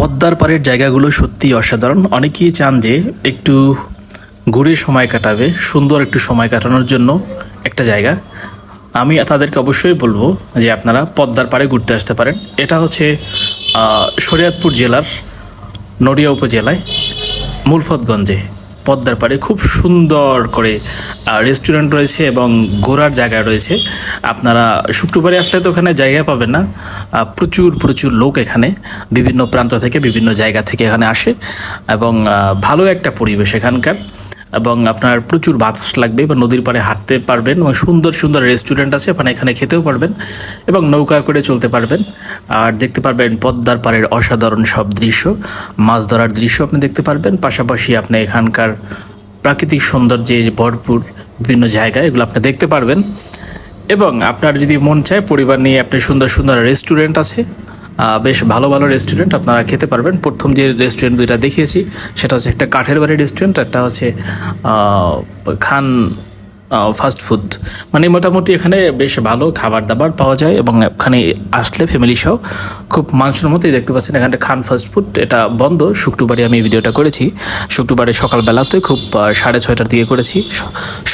পদ্মার পাড়ের জায়গাগুলো সত্যি অসাধারণ। অনেকেই চান যে একটু ঘুরে সময় কাটাবে, সুন্দর একটু সময় কাটানোর জন্য একটা জায়গা। আমি তাদেরকে অবশ্যই বলব যে আপনারা পদ্মার পাড়ে ঘুরতে আসতে পারেন। এটা হচ্ছে শরিয়াদপুর জেলার নড়িয়া উপজেলায়, মুলফতগঞ্জে। পদ্মার পাড়ে খুব সুন্দর করে রেস্টুরেন্ট রয়েছে এবং ঘোরার জায়গা রয়েছে। আপনারা শুক্রবারে আসলে তো ওখানে জায়গা পাবেন না। প্রচুর প্রচুর লোক এখানে, বিভিন্ন প্রান্ত থেকে, বিভিন্ন জায়গা থেকে এখানে আসে এবং ভালো একটা পরিবেশ এখানকার। এবং আপনার প্রচুর বাতাস লাগবে বা নদীর পাড়ে হাঁটতে পারবেন এবং সুন্দর সুন্দর রেস্টুরেন্ট আছে আপনারা এখানে খেতেও পারবেন এবং নৌকা করে চলতে পারবেন। আর দেখতে পারবেন পদ্মার পাড়ের অসাধারণ সব দৃশ্য, মাছ ধরার দৃশ্য আপনি দেখতে পারবেন। পাশাপাশি আপনি এখানকার প্রাকৃতিক সৌন্দর্যে ভরপুর বিভিন্ন জায়গা, এগুলো আপনি দেখতে পারবেন। এবং আপনার যদি মন চায়, পরিবার নিয়ে আপনি সুন্দর সুন্দর রেস্টুরেন্ট আছে বেশ ভালো ভালো রেস্টুরেন্ট আপনারা খেতে পারবেন। প্রথম যে রেস্টুরেন্ট দুইটা দেখিয়েছি, সেটা হচ্ছে একটা কাঠের বাড়ি রেস্টুরেন্ট একটা হচ্ছে খান ফাস্ট ফুড মানে মোটামুটি এখানে বেশ ভালো খাবার দাবার পাওয়া যায় এবং এখানে আসলে ফ্যামিলি সহ খুব মানুষের মতোই দেখতে পাচ্ছেন এখানে খান ফাস্ট ফুড এটা বন্ধ। শুক্রবারে আমি ভিডিওটা করেছি। শুক্রবারে সকালবেলাতে খুব সাড়ে ছয়টার দিকে করেছি।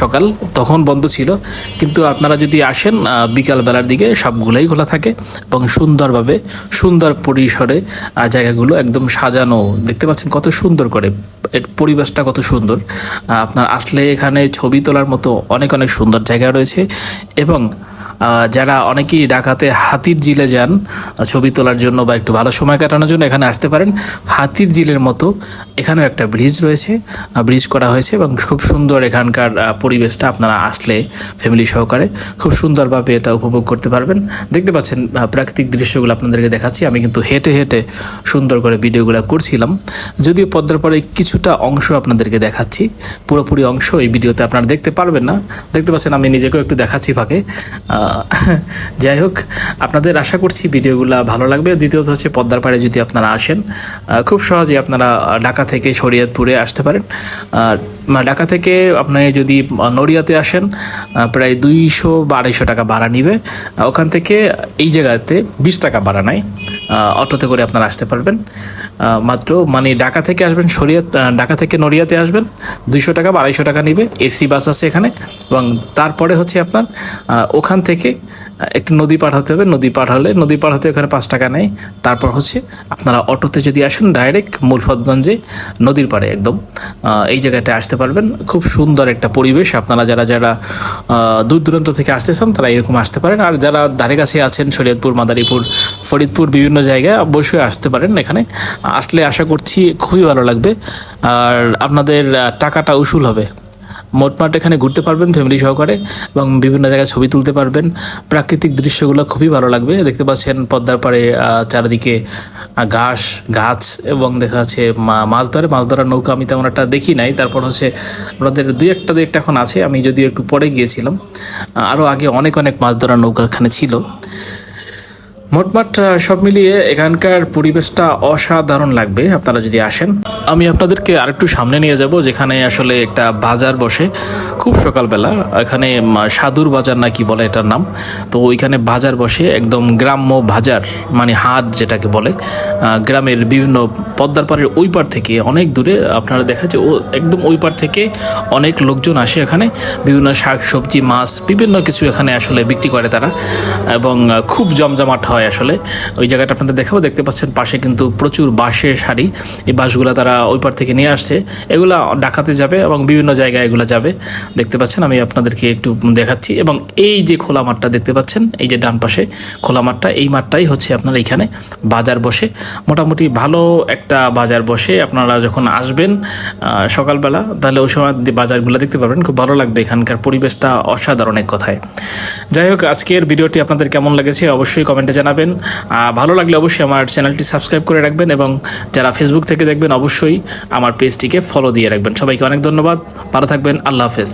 সকাল তখন বন্ধ ছিল। কিন্তু আপনারা যদি আসেন বিকালবেলার দিকে সবগুলোই খোলা থাকে এবং সুন্দরভাবে সুন্দর পরিসরে জায়গাগুলো একদম সাজানো। দেখতে পাচ্ছেন কত সুন্দর করে। এর পরিবেশটা কত সুন্দর। আপনার আসলে এখানে ছবি তোলার মতো অনেক অনেক সুন্দর জায়গা রয়েছে এবং যারা অনেকেই ঢাকাতে হাতির জিলে যান ছবি তোলার জন্য বা একটু ভালো সময় কাটানোর জন্য এখানে আসতে পারেন। হাতির জিলের মতো এখানেও একটা ব্রিজ রয়েছে ব্রিজ করা হয়েছে এবং খুব সুন্দর এখানকার পরিবেশটা আপনারা আসলে ফ্যামিলি সহকারে খুব সুন্দরভাবে এটা উপভোগ করতে পারবেন। দেখতে পাচ্ছেন প্রাকৃতিক দৃশ্যগুলো আপনাদেরকে দেখাচ্ছি। আমি কিন্তু হেঁটে হেঁটে সুন্দর করে ভিডিওগুলো করছিলাম। যদিও পদ্মার পরে কিছুটা অংশ আপনাদেরকে দেখাচ্ছি, পুরোপুরি অংশ এই ভিডিওতে আপনারা দেখতে পারবেন না। দেখতে পাচ্ছেন, আমি নিজেকেও একটু দেখাচ্ছি ফাঁকে। যাই হোক, আপনাদের আশা করছি ভিডিওগুলো ভালো লাগবে। দ্বিতীয়ত হচ্ছে পদ্মার পাড়ে যদি আপনারা আসেন খুব সহজে আপনারা ঢাকা থেকে শরীয়তপুরে আসতে পারেন। ঢাকা থেকে আপনি যদি নড়িয়াতে আসেন প্রায় দুইশো বা আড়াইশো টাকা ভাড়া নিবে। ওখান থেকে এই জায়গাতে বিশ টাকা ভাড়া নেয়। অটোতে করে আপনারা আসতে পারবেন। মাত্র মানে ঢাকা থেকে আসবেন শরিয়াত ঢাকা থেকে নড়িয়াতে আসবেন, দুইশো টাকা বা আড়াইশো টাকা নিবে, এসি, বাস আছে এখানে এবং তারপরে হচ্ছে আপনার ওখান থেকে একটু নদী পার হতে হবে, নদী পার হলে, নদী পার হতে ওখানে পাঁচ টাকা নেয়। তারপর হচ্ছে আপনারা অটোতে যদি আসেন ডাইরেক্ট মুলফতগঞ্জে, নদীর পাড়ে একদম এই জায়গাটা আসতে পারবেন। খুব সুন্দর একটা পরিবেশ। আপনারা যারা যারা দূর দূরান্ত থেকে আসতে চান, তারা এরকম আসতে পারেন। আর যারা ধারে কাছে আছেন, শরীয়তপুর, মাদারীপুর, ফরিদপুর, বিভিন্ন জায়গায়, অবশ্যই আসতে পারেন এখানে। আসলে আশা করছি খুবই ভালো লাগবে। আর আপনাদের টাকাটা উসুল হবে। মোটমাট এখানে ঘুরতে পারবেন ফ্যামিলি সহকারে, এবং বিভিন্ন জায়গায় ছবি তুলতে পারবেন। প্রাকৃতিক দৃশ্যগুলো খুবই ভালো লাগবে। দেখতে পাচ্ছেন পদ্মার পাড়ে চারিদিকে ঘাস, গাছ, এবং দেখা যাচ্ছে মাছ ধরে। মাছ ধরার নৌকা আমি তেমন একটা দেখি নাই। তারপর হচ্ছে আমাদের দুই একটা দুই একটা এখন আছে। আমি যদিও একটু পরে গিয়েছিলাম। আরও আগে অনেক অনেক মাছ ধরার নৌকা এখানে ছিল। মোটমাট সব মিলিয়ে এখানকার পরিবেশটা অসাধারণ লাগবে, আপনারা যদি আসেন। আমি আপনাদেরকে আরেকটু সামনে নিয়ে যাব, যেখানে আসলে একটা বাজার বসে। খুব সকালবেলা, এখানে সাধুর বাজার নাকি বলে এটার নাম। তো ওইখানে বাজার বসে একদম গ্রাম্য বাজার মানে হাট যেটাকে বলে গ্রামের বিভিন্ন পদ্মার পাড়ের ওই পার থেকে অনেক দূরে আপনারা দেখা যায়, ও একদম ওই পার থেকে অনেক লোকজন আসে এখানে। বিভিন্ন শাক সবজি মাছ, বিভিন্ন কিছু এখানে আসলে বিক্রি করে তারা। এবং খুব জমজমাট হয়। আসলে। ওই জায়গাটা আপনাদের দেখাবো, দেখতে পাচ্ছেন পাশে কিন্তু প্রচুর বাঁশের শাড়ি এই বাঁশগুলো তারা ওই পার থেকে নিয়ে আসছে। এগুলা ডাকাতে যাবে এবং বিভিন্ন জায়গায় এগুলো যাবে। দেখতে পাচ্ছেন, আমি আপনাদেরকে একটু দেখাচ্ছি। এবং এই যে খোলা মাঠটা দেখতে পাচ্ছেন, এই যে ডান পাশে খোলা মাঠটা, এই মাঠটাই হচ্ছে আপনার এখানে বাজার বসে। মোটামুটি ভালো একটা বাজার বসে আপনারা যখন আসবেন সকালবেলা, তাহলে ওই সময় বাজারগুলো দেখতে পারবেন খুব ভালো লাগবে এখানকার পরিবেশটা অসাধারণ এক কথায়। যাই হোক, আজকের ভিডিওটি আপনাদের কেমন লেগেছে অবশ্যই কমেন্টে জানাবেন। ভালো লাগলে অবশ্যই আমার চ্যানেলটি সাবস্ক্রাইব করে রাখবেন এবং যারা ফেসবুক থেকে দেখবেন অবশ্যই আমার পেজটিকে ফলো দিয়ে রাখবেন। সবাইকে অনেক ধন্যবাদ। ভালো থাকবেন। আল্লাহ হাফেজ।